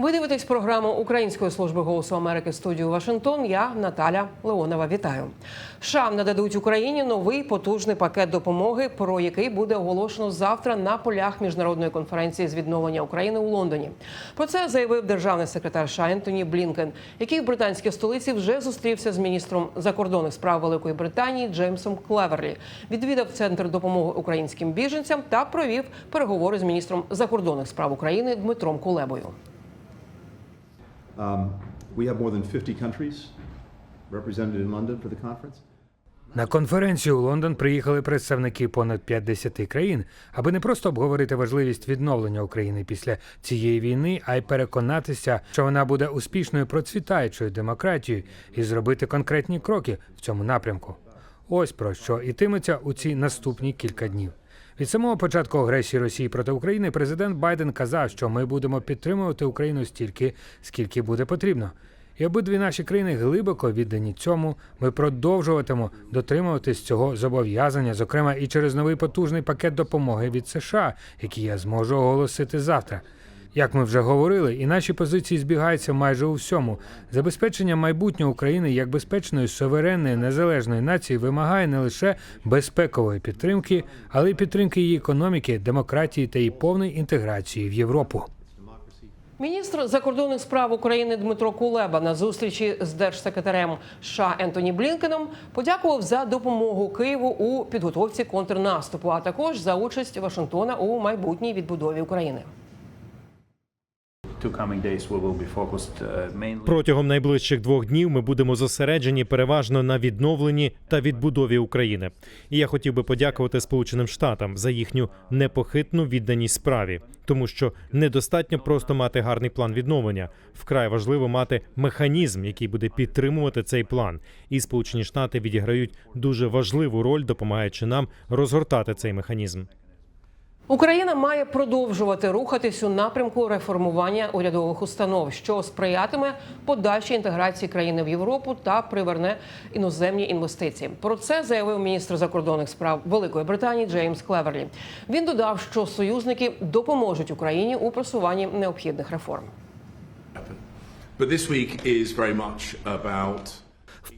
Ви дивитесь програму Української служби голосу Америки студію Вашингтон. Я Наталя Леонова. Вітаю. США нададуть Україні новий потужний пакет допомоги, про який буде оголошено завтра на полях міжнародної конференції з відновлення України у Лондоні. Про це заявив державний секретар США Ентоні Блінкен, який в британській столиці вже зустрівся з міністром закордонних справ Великої Британії Джеймсом Клеверлі. Відвідав центр допомоги українським біженцям та провів переговори з міністром закордонних справ України Дмитром Кулебою. Um, we have more than 50 countries represented in London for the conference. На конференцію у Лондон приїхали представники понад 50 країн, аби не просто обговорити важливість відновлення України після цієї війни, а й переконатися, що вона буде успішною процвітаючою демократією і зробити конкретні кроки в цьому напрямку. Ось про що йтиметься у ці наступні кілька днів. Від самого початку агресії Росії проти України президент Байден казав, що ми будемо підтримувати Україну стільки, скільки буде потрібно. І обидві наші країни глибоко віддані цьому. Ми продовжуватимемо дотримуватись цього зобов'язання, зокрема і через новий потужний пакет допомоги від США, який я зможу оголосити завтра. Як ми вже говорили, і наші позиції збігаються майже у всьому. Забезпечення майбутнього України як безпечної, суверенної, незалежної нації вимагає не лише безпекової підтримки, але й підтримки її економіки, демократії та її повної інтеграції в Європу. Міністр закордонних справ України Дмитро Кулеба на зустрічі з держсекретарем США Ентоні Блінкеном подякував за допомогу Києву у підготовці контрнаступу, а також за участь Вашингтона у майбутній відбудові України. Протягом найближчих двох днів ми будемо зосереджені переважно на відновленні та відбудові України. І я хотів би подякувати Сполученим Штатам за їхню непохитну відданість справі, тому що недостатньо просто мати гарний план відновлення. Вкрай важливо мати механізм, який буде підтримувати цей план. І Сполучені Штати відіграють дуже важливу роль, допомагаючи нам розгортати цей механізм. Україна має продовжувати рухатись у напрямку реформування урядових установ, що сприятиме подальшій інтеграції країни в Європу та приверне іноземні інвестиції. Про це заявив міністр закордонних справ Великої Британії Джеймс Клеверлі. Він додав, що союзники допоможуть Україні у просуванні необхідних реформ. But this week is very much about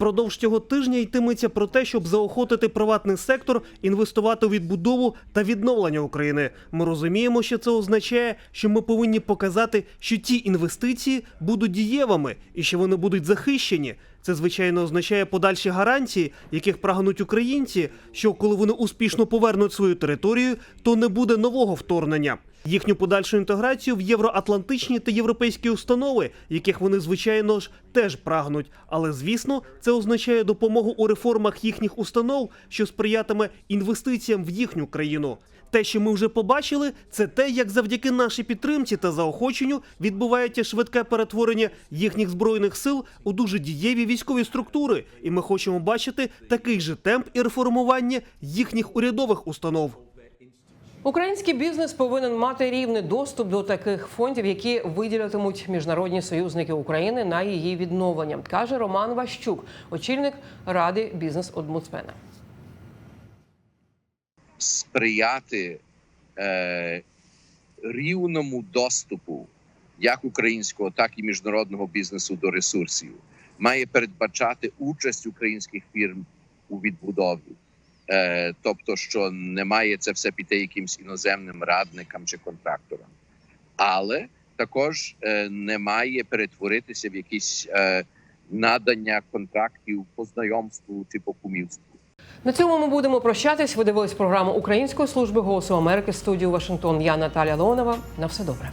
Впродовж цього тижня йтиметься про те, щоб заохотити приватний сектор інвестувати у відбудову та відновлення України. Ми розуміємо, що це означає, що ми повинні показати, що ті інвестиції будуть дієвими і що вони будуть захищені. Це звичайно означає подальші гарантії, яких прагнуть українці, що коли вони успішно повернуть свою територію, то не буде нового вторгнення. Їхню подальшу інтеграцію в євроатлантичні та європейські установи, яких вони звичайно ж теж прагнуть. Але звісно, це означає допомогу у реформах їхніх установ, що сприятиме інвестиціям в їхню країну. Те, що ми вже побачили, це те, як завдяки нашій підтримці та заохоченню відбувається швидке перетворення їхніх збройних сил у дуже дієві військові структури, і ми хочемо бачити такий же темп і реформування їхніх урядових установ. Український бізнес повинен мати рівний доступ до таких фондів, які виділятимуть міжнародні союзники України на її відновлення, каже Роман Ващук, очільник ради бізнес-омбудсмена. сприяти е, рівному доступу як українського, так і міжнародного бізнесу до ресурсів, має передбачати участь українських фірм у відбудові. Е, тобто, що не має це все піти якимсь іноземним радникам чи контракторам, але також е, не має перетворитися в якісь е, надання контрактів по знайомству чи по кумівству. На цьому ми будемо прощатись. Ви дивились програму Української служби голосу Америки студію Вашингтон. Я Наталя Леонова. На все добре.